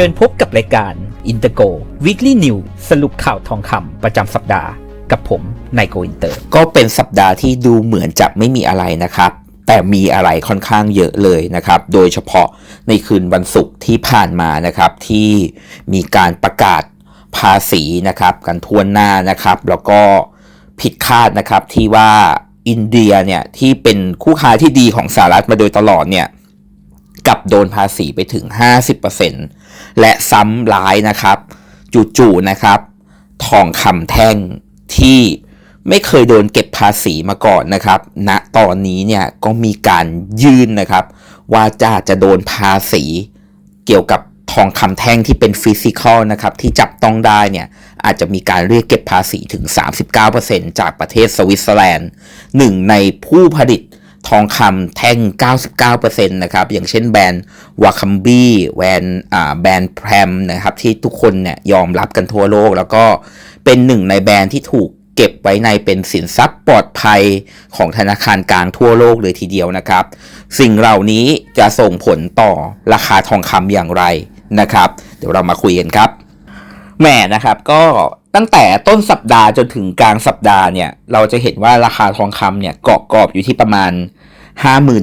ชิญพบกับรายการ i n t e r g o Weekly News สรุปข่าวทองคำประจำสัปดาห์ กับผมนายโกอินเตอร์ ก็เป็นสัปดาห์ที่ดูเหมือนจะไม่มีอะไรนะครับ แต่มีอะไรค่อนข้างเยอะเลยนะครับ โดยเฉพาะในคืนวันศุกร์ที่ผ่านมานะครับ ที่มีการประกาศภาษีนะครับ กันทวนหน้านะครับ แล้วก็ผิดคาดนะครับที่ว่าอินเดียเนี่ยที่เป็นคู่ค้าที่ดีของสหรัฐมาโดยตลอดเนี่ย กับโดนภาษีไปถึง 50%และซ้ำร้ายนะครับจู่ๆนะครับทองคำแท่งที่ไม่เคยโดนเก็บภาษีมาก่อนนะครับณตอนนี้เนี่ยก็มีการยื่นนะครับ ว่าจะจะโดนภาษีเกี่ยวกับทองคำแท่งที่เป็นฟิสิกอลนะครับที่จับต้องได้เนี่ยอาจจะมีการเรียกเก็บภาษีถึง 39%จากประเทศสวิตเซอร์แลนด์หนึ่งในผู้ผลิต ทองคำแท่ง 99%นะครับ อย่างเช่นแบรนด์วาคัมบี้แวนอ่าแบรนด์แพรมนะครับ ที่ทุกคนเนี่ยยอมรับกันทั่วโลก แล้วก็เป็นหนึ่งในแบรนด์ที่ถูกเก็บไว้ในเป็นสินทรัพย์ปลอดภัยของธนาคารกลางทั่วโลกเลยทีเดียวนะครับ สิ่งเหล่านี้จะส่งผลต่อราคาทองคำอย่างไรนะครับ เดี๋ยวเรามาคุยกันครับแหม่นะครับก็ ตั้งแต่ต้นสัปดาห์จนถึงกลางสัปดาห์เนี่ย เราจะเห็นว่าราคาทองคำเนี่ยเกาะกรอบอยู่ที่ประมาณ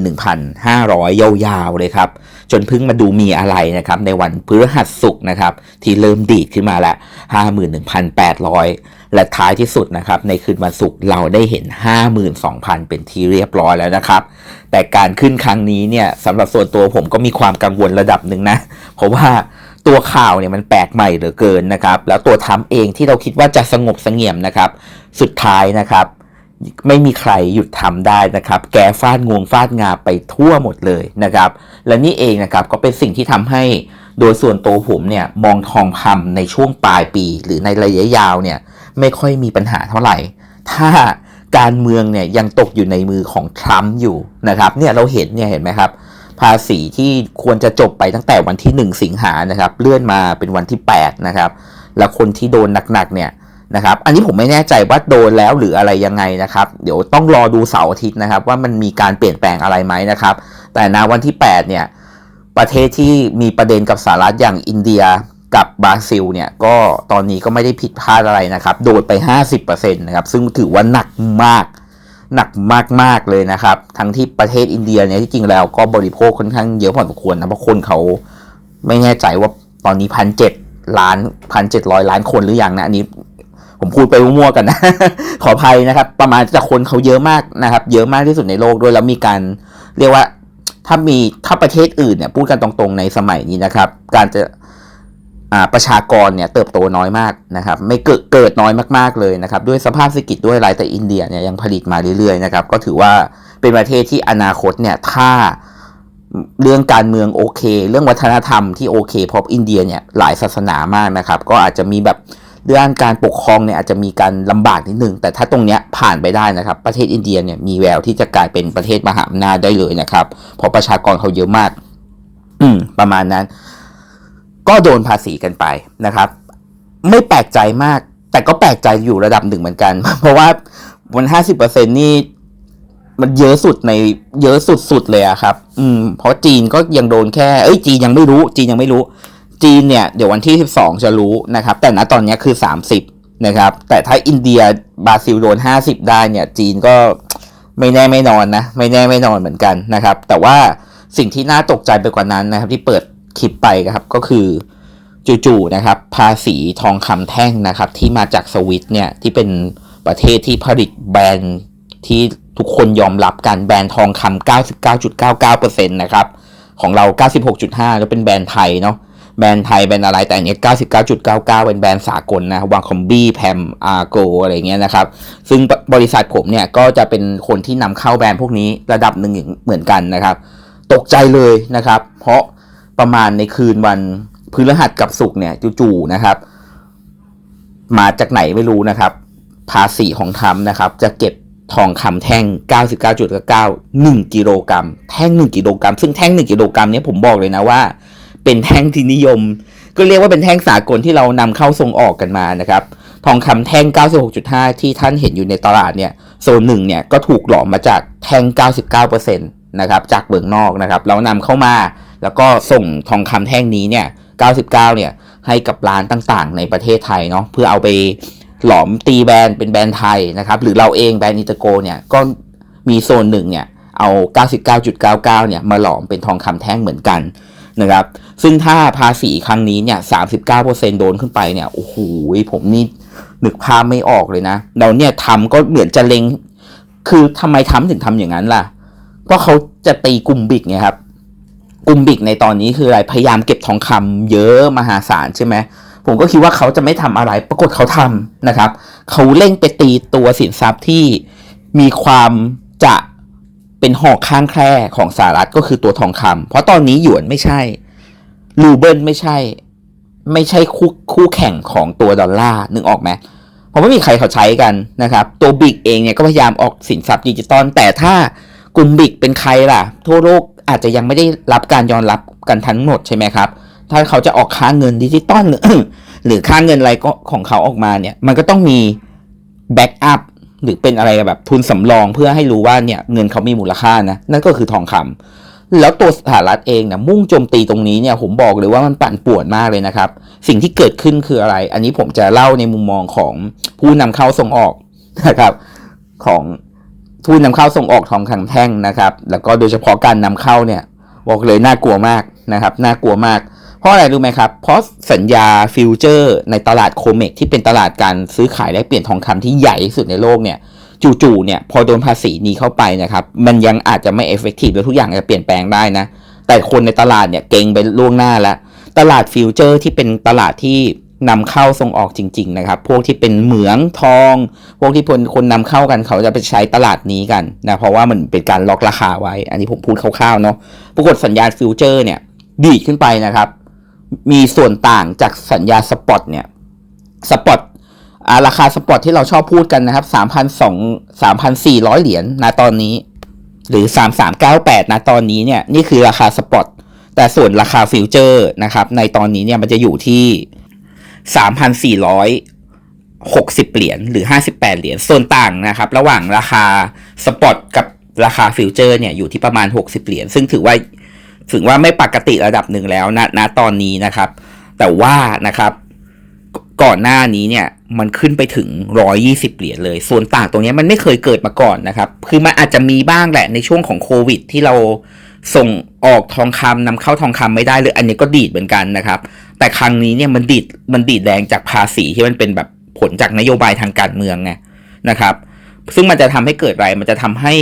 51,500 ยาวๆเลยครับ จนเพิ่งมาดูมีอะไรนะครับ ในวันพฤหัสศุกร์นะครับ ที่เริ่มดีดขึ้นมาล้ว51,800 และท้ายที่สุดนะครับ ในคืนวันศุกร์เราได้เห็น 52,000 เป็นที่เรียบร้อยแล้วนะครับ แต่การขึ้นครั้งนี้เนี่ยสำหรับส่วนตัวผมก็มีความกังวลระดับหนึ่งนะ เพราะว่า ตัวข่าวเนี่ยมันแปลกใหม่เหลือเกินนะครับ แล้วตัวทำเองที่เราคิดว่าจะสงบเสงี่ยมนะครับ สุดท้ายนะครับ ไม่มีใครหยุดทำได้นะครับ แกฟาดงวงฟาดงาไปทั่วหมดเลยนะครับ และนี่เองนะครับก็เป็นสิ่งที่ทำให้โดยส่วนตัวผมเนี่ยมองทองคำในช่วงปลายปี หรือในระยะยาวเนี่ยไม่ค่อยมีปัญหาเท่าไหร่ ถ้าการเมืองเนี่ยยังตกอยู่ในมือของทรัมป์อยู่นะครับเนี่ยเราเห็นเนี่ยเห็นไหมครับ ภาษีที่ควรจะจบไปตั้งแต่วันที่ 1 สิงหานะครับ เลื่อนมาเป็นวันที่ 8 นะครับ แล้วคนที่โดนหนักๆเนี่ยนะครับ อันนี้ผมไม่แน่ใจว่าโดนแล้วหรืออะไรยังไงนะครับ เดี๋ยวต้องรอดูเสาร์อาทิตย์นะครับ ว่ามันมีการเปลี่ยนแปลงอะไรไหมนะครับ แต่ณวันที่ 8 เนี่ย ประเทศที่มีประเด็นกับสหรัฐอย่างอินเดียกับบราซิลเนี่ยก็ตอนนี้ก็ไม่ได้ผิดพลาดอะไรนะครับ โดนไป 50%นะครับ ซึ่งถือว่าหนักมาก หนักมากๆเลยนะครับ ทั้งที่ประเทศอินเดียเนี่ยที่จริงแล้วก็บริโภคค่อนข้างเยอะพอสมควรนะเพราะคนเขาไม่แน่ใจว่าตอนนี้พันเจ็ดล้านพันเจ็ดร้อยล้านคนหรืออยังนะอันนี้ผมพูดไปมั่วๆกันนะ ขออภัยนะครับ ประมาณจะคนเขาเยอะมากนะครับ เยอะมากที่สุดในโลกด้วยแล้วมีการเรียกว่าถ้ามีถ้าประเทศอื่นเนี่ยพูดกันตรงๆในสมัยนี้นะครับ การจะ ประชากรเนี่ยเติบโตน้อยมากนะครับไม่เกิดเกิดน้อยมากๆเลยนะครับด้วยสภาพเศรษฐกิจด้วยอะไรแต่อินเดียเนี่ยยังผลิตมาเรื่อยๆนะครับก็ถือว่าเป็นประเทศที่อนาคตเนี่ยถ้าเรื่องการเมืองโอเค เรื่องวัฒนธรรมที่โอเคเพราะอินเดียเนี่ยหลายศาสนามากนะครับ ก็อาจจะมีแบบเรื่องการปกครองเนี่ยอาจจะมีการลำบากนิดนึง แต่ถ้าตรงเนี้ยผ่านไปได้นะครับ ประเทศอินเดียเนี่ยมีแววที่จะกลายเป็นประเทศมหาอำนาจได้เลยนะครับเพราะประชากรเขาเยอะมากอืประมาณนั้น ก็โดนภาษีกันไปนะครับ ไม่แปลกใจมาก แต่ก็แปลกใจอยู่ระดับหนึ่งเหมือนกัน เพราะว่าวันห้าสิบเปอร์เซ็นนี่มันเยอะสุดในเยอะสุดๆเลยอะครับ อืม เพราะจีนก็ยังโดนแค่ เอ้ยจีนยังไม่รู้ จีนยังไม่รู้ จีนเนี่ย เดี๋ยววันที่สิบสองจะรู้นะครับ แต่ณตอนนี้คือสามสิบนะครับ แต่ถ้าอินเดียบราซิลโดนห้าสิบได้เนี่ย จีนก็ไม่แน่ไม่นอนนะ ไม่แน่ไม่นอนเหมือนกันนะครับ แต่ว่าสิ่งที่น่าตกใจไปกว่านั้นนะครับ ที่เปิด คลิปไปครับก็คือจู่ๆนะครับ ภาษีทองคำแท่งนะครับ ที่มาจากสวิตเนี่ยที่เป็นประเทศที่ผลิตแบรนด์ที่ทุกคนยอมรับกันแบรนด์ทองคำ99.99%นะครับของเรา 96.5 แล้วเป็นแบรนด์ไทยเนาะแบรนด์ไทยแบรนด์อะไรแต่อันเนี้ย99.99 เป็นแบรนด์สากลนะวางคอมบี้แพมอาร์โกอะไรเงี้ยนะครับ ซึ่งบริษัทผมเนี่ยก็จะเป็นคนที่นำเข้าแบรนด์พวกนี้ระดับหนึ่งเหมือนกันนะครับ ตกใจเลยนะครับ เพราะ ประมาณในคืนวันพฤหัสกับศุกร์เนี่ยจู่ๆนะครับ มาจากไหนไม่รู้นะครับ ภาษีของทรัมป์นะครับ จะเก็บทองคำแท่ง 99.9 1กิโลกรัมแท่ง 1 กิโลกรัม ซึ่งแท่ง 1 กิโลกรัมเนี้ยผมบอกเลยนะว่า เป็นแท่งที่นิยม ก็เรียกว่าเป็นแท่งสากลที่เรานำเข้าส่งออกกันมานะครับ ทองคำแท่ง 96.5 ที่ท่านเห็นอยู่ในตลาดเนี่ย โซนหนึ่งเนี่ยก็ถูกหลอมมาจากแท่ง 99%นะครับ จากเบืองนอกนะครับ เรานำเข้ามา แล้วก็ส่งทองคำแท่งนี้เนี่ย 99 เนี่ยให้กับร้านต่างๆ ในประเทศไทยเนาะเพื่อเอาไปหลอมตีแบรนด์เป็นแบรนด์ไทยนะครับ หรือเราเองแบรนด์อิตอร์โกเนี่ยก็มีโซนหนึ่งเนี่ยเอา 99.99 เนี่ยมาหลอมเป็นทองคำแท่งเหมือนกันนะครับ ซึ่งถ้าภาษีครั้งนี้เนี่ย 39%โดนขึ้นไปเนี่ย โอ้โห ผมนี่นึกภาพไม่ออกเลยนะ เราเนี่ยทำก็เหมือนจะเลง คือทำไมทำถึงทำอย่างนั้นล่ะ เพราะเขาจะตีกลุ่มบิกไงครับ กลุ่มบิกในตอนนี้คืออะไรพยายามเก็บทองคำเยอะมหาศาลใช่ไหมผมก็คิดว่าเขาจะไม่ทำอะไร ปรากฏเขาทำนะครับ เขาเร่งไปตีตัวสินทรัพย์ที่มีความจะเป็นหอกข้างแคร่ของสหรัฐก็คือตัวทองคำเพราะตอนนี้หยวนไม่ใช่รูเบิลไม่ใช่ ไม่ใช่คู่คู่แข่งของตัวดอลลาร์นึกออกไหมเพราะไม่มีใครเขาใช้กันนะครับ ตัวบิกเองเนี่ยก็พยายามออกสินทรัพย์ดิจิตอลแต่ถ้ากลุ่มบิกเป็นใครล่ะ ทั่วโลก อาจจะยังไม่ได้รับการยอมรับกันทั้งหมดใช่ไหมครับ ถ้าเขาจะออกค่าเงินดิจิตอลหรือค่าเงินอะไรก็ของเขาออกมาเนี่ย มันก็ต้องมีแบ็กอัพหรือเป็นอะไรแบบทุนสำรองเพื่อให้รู้ว่าเนี่ยเงินเขามีมูลค่านะ นั่นก็คือทองคำแล้วตัวสหรัฐเองเนี่ยมุ่งโจมตีตรงนี้เนี่ยผมบอกเลยว่ามันปั่นป่วนมากเลยนะครับ สิ่งที่เกิดขึ้นคืออะไร อันนี้ผมจะเล่าในมุมมองของผู้นำเข้าส่งออกนะครับของ ผู้นำเข้าส่งออกทองคำแท่งนะครับ แล้วก็โดยเฉพาะการนำเข้าเนี่ยบอกเลยน่ากลัวมากนะครับน่ากลัวมาก เพราะอะไรรู้ไหมครับ เพราะสัญญาฟิวเจอร์ในตลาดโคเมกที่เป็นตลาดการซื้อขายและเปลี่ยนทองคำที่ใหญ่ที่สุดในโลกเนี่ยจู่ๆเนี่ยพอโดนภาษีนี้เข้าไปนะครับ มันยังอาจจะไม่เอฟเฟกตีฟแล้วทุกอย่างจะเปลี่ยนแปลงได้นะ แต่คนในตลาดเนี่ยเก่งไปล่วงหน้าแล้ว ตลาดฟิวเจอร์ที่เป็นตลาดที่ นำเข้าส่งออกจริง ๆ นะครับ พวกที่เป็นเหมืองทอง พวกที่คนคนนำเข้ากันเขาจะไปใช้ตลาดนี้กันนะเพราะว่ามันเป็นการล็อกราคาไว้ อันนี้ผมพูดคร่าวๆเนาะปรากฏสัญญาณฟิวเจอร์เนี่ย ดีดขึ้นไปนะครับ มีส่วนต่างจากสัญญาสปอตเนี่ยสปอตราคาสปอตที่เราชอบพูดกันนะครับสามพันสองสามพันสี่ร้อยเหรียญนะตอนนี้ หรือสามสามเก้าแปดนะตอนนี้เนี่ยนี่คือราคาสปอตแต่ส่วนราคาฟิวเจอร์นะครับในตอนนี้เนี่ยมันจะอยู่ที่ สามพันสี่ร้อยหกสิบเหรียญหรือห้าสิบแปดเหรียญส่วนต่างนะครับ ระหว่างราคาสปอตกับราคาฟิวเจอร์เนี่ยอยู่ที่ประมาณหกสิบเหรียญซึ่งถือว่าถึงว่าไม่ปกติระดับหนึ่งแล้วนะณตอนนี้นะครับ แต่ว่านะครับก่อนหน้านี้เนี่ยมันขึ้นไปถึง 120 เหรียญเลย ส่วนต่างตรงนี้มันไม่เคยเกิดมาก่อนนะครับ คือมันอาจจะมีบ้างแหละในช่วงของโควิด ที่เราส่งออกทองคำนำเข้าทองคำไม่ได้เลย อันนี้ก็ดีดเหมือนกันนะครับ แต่ครั้งนี้เนี่ยมันดีดมันดีดแรงจากภาษีที่มันเป็นแบบผลจากนโยบายทางการเมืองไงนะครับ ซึ่งมันจะทำให้เกิดอะไร มันจะทำให้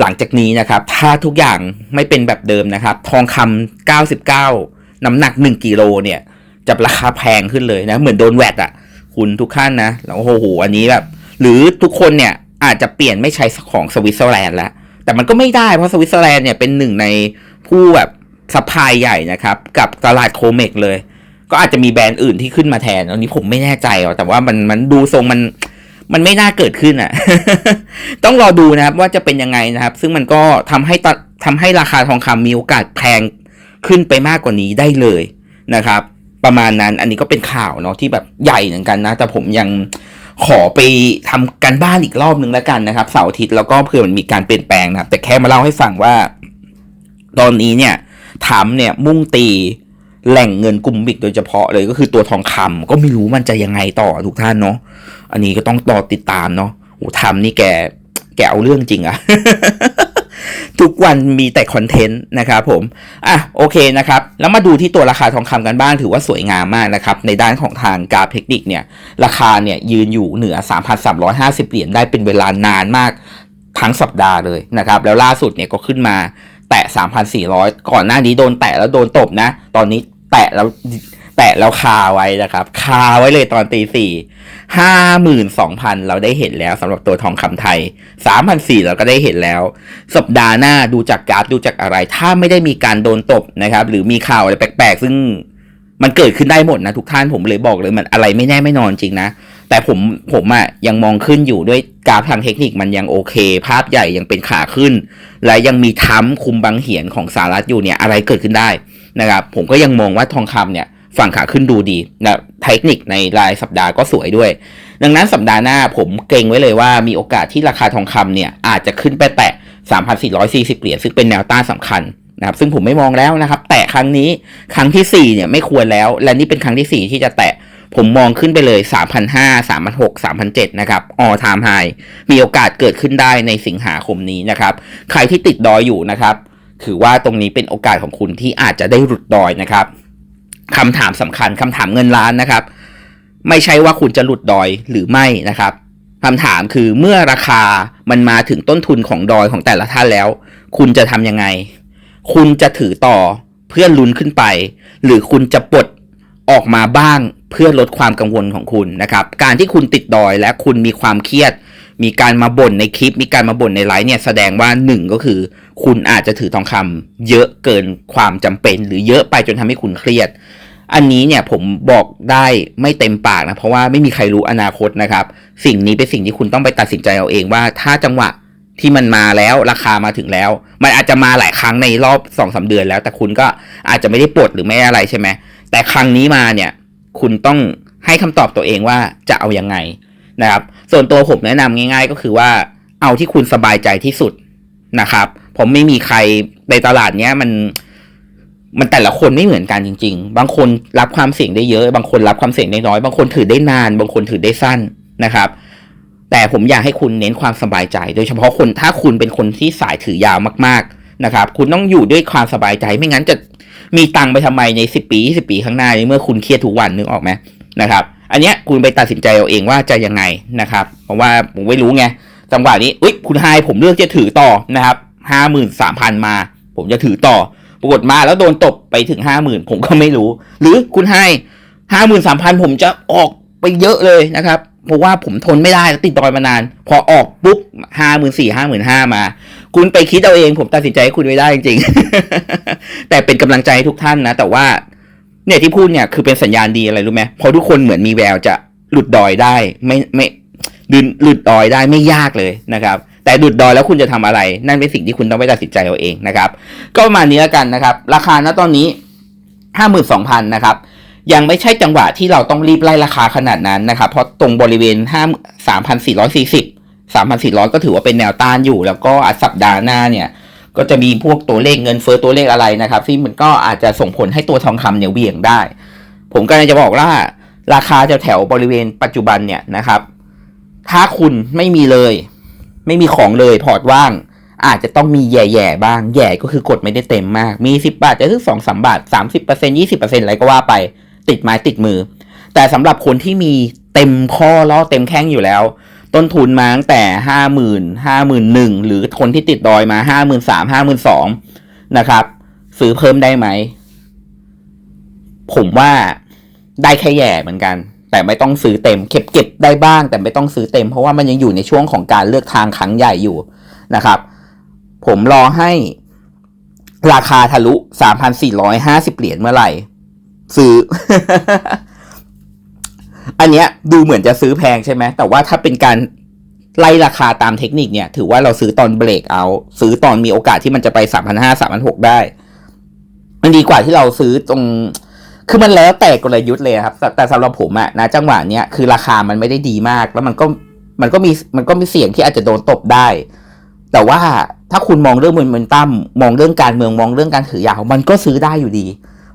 หลังจากนี้นะครับ ถ้าทุกอย่างไม่เป็นแบบเดิมนะครับ ทองคำ99 น้ำหนัก 1กิโลเนี่ย จะราคาแพงขึ้นเลยนะ เหมือนโดนแวดอะคุณทุกขั้นนะแล้วโอ้โหอันนี้แบบ หรือทุกคนเนี่ยอาจจะเปลี่ยนไม่ใช้ของสวิตเซอร์แลนด์แล้วแต่มันก็ไม่ได้เพราะสวิตเซอร์แลนด์เนี่ยเป็นหนึ่งในผู้แบบซัพพลายใหญ่นะครับ กับตลาดโคเมกเลย ก็อาจจะมีแบรนด์อื่นที่ขึ้นมาแทน อันนี้ผมไม่แน่ใจหรอกแต่ว่ามันมันดูทรงมันมันไม่น่าเกิดขึ้นอะ ต้องรอดูนะครับว่าจะเป็นยังไงนะครับ ซึ่งมันก็ทำให้ตทำให้ราคาทองคำมีโอกาสแพงขึ้นไปมากกว่านี้ได้เลยนะครับ ประมาณนั้นอันนี้ก็เป็นข่าวเนาะที่แบบใหญ่เหมือนกันนะ แต่ผมยังขอไปทำกันบ้านอีกรอบนึงแล้วกันนะครับเสาร์อาทิตย์แล้วก็เผื่อมันมีการเปลี่ยนแปลงนะครับ แต่แค่มาเล่าให้ฟังว่า ตอนนี้เนี่ยถามเนี่ยมุ่งตี แหล่งเงินกลุ่มบิกโดยเฉพาะเลยก็คือตัวทองคำก็ไม่รู้มันจะยังไงต่อทุกท่านเนาะอันนี้ก็ต้องรอติดตามเนาะโอ้ทำนี่แกแกเอาเรื่องจริงอะทุกวันมีแต่คอนเทนต์นะครับผม อะโอเคนะครับ แล้วมาดูที่ตัวราคาทองคำกันบ้างถือว่าสวยงามมากนะครับ ในด้านของทางกราฟเทคนิคเนี่ย ราคาเนี่ยยืนอยู่เหนือ 3,350 เหรียญได้เป็นเวลานานมากทั้งสัปดาห์เลยนะครับ แล้วล่าสุดเนี่ยก็ขึ้นมาแตะ 3,400 ก่อนหน้านี้โดนแตะแล้วโดนตบนะ ตอนนี้ แตะแล้วแตะแล้วคาไว้นะครับ คาไว้เลยตอนตีสี่ห้าหมื่นสองพันเราได้เห็นแล้วสำหรับตัวทองคำไทยสามพันสี่เราก็ได้เห็นแล้ว สัปดาห์หน้าดูจากกราฟดูจากอะไร ถ้าไม่ได้มีการโดนตบนะครับ หรือมีข่าวอะไรแปลกๆ ซึ่งมันเกิดขึ้นได้หมดนะทุกท่านผมเลยบอกเลยมันอะไรไม่แน่ไม่นอนจริงนะ แต่ผมผมอะยังมองขึ้นอยู่ด้วยกราฟทางเทคนิคมันยังโอเค ภาพใหญ่ยังเป็นขาขึ้น และยังมีทั้มคุมบางเหียนของสหรัฐอยู่เนี่ยอะไรเกิดขึ้นได้ นะครับผมก็ยังมองว่าทองคำเนี่ยฝั่งขาขึ้นดูดีนะเทคนิคในรายสัปดาห์ก็สวยด้วย ดังนั้นสัปดาห์หน้าผมเกรงไว้เลยว่ามีโอกาสที่ราคาทองคำเนี่ยอาจจะขึ้นไปแตะ 3,440 เหรียญซึ่งเป็นแนวต้านสำคัญนะครับซึ่งผมไม่มองแล้วนะครับ แตะครั้งนี้ครั้งที่สี่เนี่ยไม่ควรแล้ว และนี่เป็นครั้งที่สี่ที่จะแตะผมมองขึ้นไปเลย 3,500 3,600 3,700 นะครับ all time high มีโอกาสเกิดขึ้นได้ในสิงหาคมนี้นะครับ ใครที่ติดดอยอยู่นะครับ ถือว่าตรงนี้เป็นโอกาสของคุณที่อาจจะได้หลุดดอยนะครับคำถามสำคัญคำถามเงินล้านนะครับ ไม่ใช่ว่าคุณจะหลุดดอยหรือไม่นะครับคำถามคือเมื่อราคามันมาถึงต้นทุนของดอยของแต่ละท่านแล้ว คุณจะทำยังไง คุณจะถือต่อเพื่อลุ้นขึ้นไป หรือคุณจะปลดออกมาบ้างเพื่อลดความกังวลของคุณนะครับ การที่คุณติดดอยและคุณมีความเครียด มีการมาบ่นในคลิป มีการมาบ่นในไลฟ์เนี่ยแสดงว่าหนึ่งก็คือ คุณอาจจะถือทองคำเยอะเกินความจำเป็น หรือเยอะไปจนทำให้คุณเครียด อันนี้เนี่ยผมบอกได้ไม่เต็มปากนะ เพราะว่าไม่มีใครรู้อนาคตนะครับ สิ่งนี้เป็นสิ่งที่คุณต้องไปตัดสินใจเอาเองว่าถ้าจังหวะที่มันมาแล้วราคามาถึงแล้ว มันอาจจะมาหลายครั้งในรอบสองสาเดือนแล้ว แต่คุณก็อาจจะไม่ได้ปลดหรือไม่อะไรใช่ไหมแต่ครั้งนี้มาเนี่ย คุณต้องให้คำตอบตัวเองว่าจะเอายังไงนะครับ ส่วนตัวผมแนะนำง่าย ๆ ก็คือว่าเอาที่คุณสบายใจที่สุดนะครับ ผมไม่มีใครในตลาดเนี้ยมันมันแต่ละคนไม่เหมือนกันจริง ๆ บางคนรับความเสี่ยงได้เยอะ บางคนรับความเสี่ยงได้น้อย บางคนถือได้นาน บางคนถือได้สั้นนะครับ แต่ผมอยากให้คุณเน้นความสบายใจ โดยเฉพาะคนถ้าคุณเป็นคนที่สายถือยาวมากๆนะครับ คุณต้องอยู่ด้วยความสบายใจ ไม่งั้นจะมีตังค์ไปทำไมในสิบปียี่สิบปีข้างหน้าในเมื่อคุณเครียดทุกวันนึกออกไหมนะครับ อันเนี้ยคุณไปตัดสินใจเอาเองว่าจะยังไงนะครับ เพราะว่าผมไม่รู้ไงจังหวะนี้อุ้ยคุณไฮผมเลือกจะถือต่อนะครับห้าหมื่นสามพันมา ผมจะถือต่อ ปรากฏมาแล้วโดนตบไปถึงห้าหมื่นผมก็ไม่รู้ หรือคุณให้ห้าหมื่นสามพันผมจะออกไปเยอะเลยนะครับเพราะว่าผมทนไม่ได้ติดดอยมานาน พอออกปุ๊บห้าหมื่นสี่ห้าหมื่นห้ามา คุณไปคิดเอาเอง ผมตัดสินใจให้คุณไม่ได้จริงๆ แต่เป็นกำลังใจให้ทุกท่านนะ แต่ว่า เนี่ยที่พูดเนี่ยคือเป็นสัญญาณดีอะไรรู้ไหมเพราะทุกคนเหมือนมีแววจะหลุดดอยได้ ไม่ไม่หลุดหลุดดอยได้ไม่ยากเลยนะครับ แต่หลุดดอยแล้วคุณจะทำอะไร นั่นเป็นสิ่งที่คุณต้องไปตัดสินใจเอาเองนะครับ ก็ประมาณนี้แล้วกันนะครับ ราคาณตอนนี้ห้าหมื่นสองพันนะครับยังไม่ใช่จังหวะที่เราต้องรีบไล่ราคาขนาดนั้นนะครับ เพราะตรงบริเวณห้าสามพันสี่ร้อยสี่สิบสามพันสี่ร้อยก็ถือว่าเป็นแนวต้านอยู่ แล้วก็อาจสัปดาห์หน้าเนี่ย ก็จะมีพวกตัวเลขเงินเฟ้อตัวเลขอะไรนะครับที่มันก็อาจจะส่งผลให้ตัวทองคำเนี่ยเหวี่ยงได้ ผมก็เลยจะบอกว่าราคาจะแถวบริเวณปัจจุบันเนี่ยนะครับ ถ้าคุณไม่มีเลย ไม่มีของเลยพอร์ตว่าง อาจจะต้องมีแย่ๆบ้าง แย่ก็คือกดไม่ได้เต็มมาก มี 10 บาท จะซื้อสองสามบาท30% 20%อร์เซ็นยี่สิบเปอร์เซ็นอะไรก็ว่าไปติดไม้ติดมือ แต่สำหรับคนที่มีเต็มข้อล้อเต็มแข้งอยู่แล้ว ต้นทุนมาตั้งแต่ห้าหมื่นห้าหมื่นหนึ่งหรือคนที่ติดดอยมาห้าหมื่นสามห้าหมื่นสองนะครับ ซื้อเพิ่มได้ไหม ผมว่าได้แค่แย่เหมือนกัน แต่ไม่ต้องซื้อเต็ม เก็บเก็บได้บ้าง แต่ไม่ต้องซื้อเต็ม เพราะว่ามันยังอยู่ในช่วงของการเลือกทางครั้งใหญ่อยู่นะครับ ผมรอให้ราคาทะลุ 3,450 เหรียญเมื่อไหร่ ซื้อ อันเนี้ยดูเหมือนจะซื้อแพงใช่ไหมแต่ว่าถ้าเป็นการไล่ราคาตามเทคนิคเนี่ย ถือว่าเราซื้อตอนเบรกเอา ซื้อตอนมีโอกาสที่มันจะไป3,500 3,600ได้ มันดีกว่าที่เราซื้อตรง คือมันแล้วแต่กลยุทธ์เลยครับ แต่สำหรับผมอะนะจังหวะเนี้ยคือราคามันไม่ได้ดีมาก แล้วมันก็มันก็มีมันก็มีเสี่ยงที่อาจจะโดนตบได้ แต่ว่าถ้าคุณมองเรื่องโมเมนตัมมองเรื่องการเมืองมองเรื่องการถือยาว มันก็ซื้อได้อยู่ดี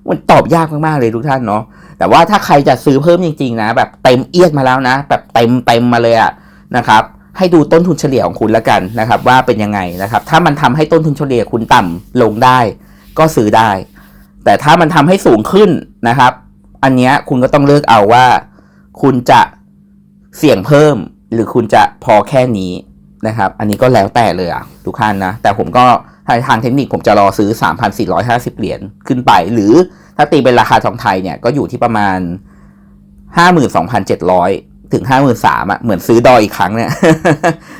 มันตอบยากมากๆเลยทุกท่านเนาะแต่ว่าถ้าใครจะซื้อเพิ่มจริงๆนะแบบเต็มเอียดมาแล้วนะ แบบเต็มเต็มมาเลยอะนะครับให้ดูต้นทุนเฉลี่ยของคุณแล้วกันนะครับ ว่าเป็นยังไงนะครับ ถ้ามันทำให้ต้นทุนเฉลี่ยคุณต่ำลงได้ ก็ซื้อได้ แต่ถ้ามันทำให้สูงขึ้นนะครับ อันนี้คุณก็ต้องเลือกเอาว่า คุณจะเสี่ยงเพิ่ม หรือคุณจะพอแค่นี้นะครับ อันนี้ก็แล้วแต่เลยอะทุกท่านนะแต่ผมก็ ทางทางเทคนิคผมจะรอซื้อ 3,450 เหรียญขึ้นไป หรือถ้าตีเป็นราคาทองไทยเนี่ยก็อยู่ที่ประมาณ 52,700 ถึง 53,000อะเหมือนซื้อดอยอีกครั้งเนี่ย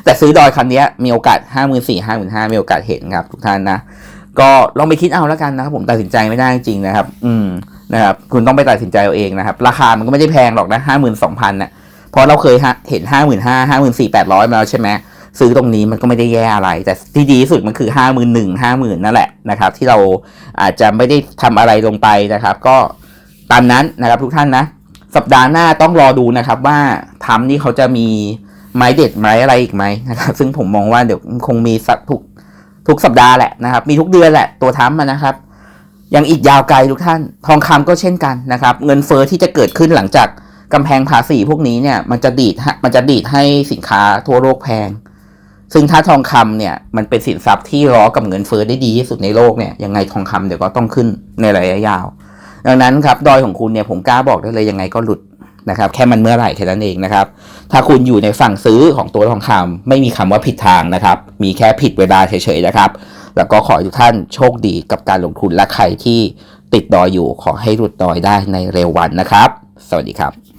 แต่ซื้อดอยครั้งนี้มีโอกาส 54,000 55,000มีโอกาสเห็นครับ ทุกท่านนะ ก็ลองไปคิดเอาแล้วกันนะครับ ผมตัดสินใจไม่ได้จริงนะครับ อืมนะครับคุณต้องไปตัดสินใจเอาเองนะครับ ราคามันก็ไม่ได้แพงหรอกนะห้าหมื่นสองพันน่ะเพราะเราเคยเห็นห้าหมื่นห้าห้าหมื่นสี่แปดร้อยมาแล้วใช่ไหม ซื้อตรงนี้มันก็ไม่ได้แย่อะไร แต่ที่ดีที่สุดมันคือห้าหมื่นหนึ่งห้าหมื่นนั่นแหละนะครับ ที่เราอาจจะไม่ได้ทำอะไรลงไปนะครับ ก็ตามนั้นนะครับทุกท่านนะ สัปดาห์หน้าต้องรอดูนะครับว่าทำนี่เขาจะมีไม้เด็ดไม้อะไรอีกไหมนะครับ ซึ่งผมมองว่าเดี๋ยวคงมีสักทุกทุกสัปดาห์แหละนะครับ มีทุกเดือนแหละตัวทั้มมันนะครับยังอีกยาวไกลทุกท่าน ทองคำก็เช่นกันนะครับ เงินเฟอ้อที่จะเกิดขึ้นหลังจากกำแพงภาษีพวกนี้เนี่ย มันจะดีดฮะมันจะดีดให้สินค้าทั่วโลกแพง ซึ่งถ้าทองคำเนี่ยมันเป็นสินทรัพย์ที่ล้อกับเงินเฟอ้อได้ดีที่สุดในโลกเนี่ยยังไงทองคำเดี๋ยวก็ต้องขึ้นในระยะยาว ดังนั้นครับดอยของคุณเนี่ยผมกล้าบอกได้เลยยังไงก็หลุดนะครับแค่มันเมื่อไหร่แค่นั้นเองนะครับ ถ้าคุณอยู่ในฝั่งซื้อของตัวทองคำไม่มีคำว่าผิดทางนะครับ มีแค่ผิดเวลาเฉยๆนะครับ แล้วก็ขอให้ทุกท่านโชคดีกับการลงทุนและใครที่ติดดอยอยู่ขอให้หลุดดอยได้ในเร็ววันนะครับ สวัสดีครับ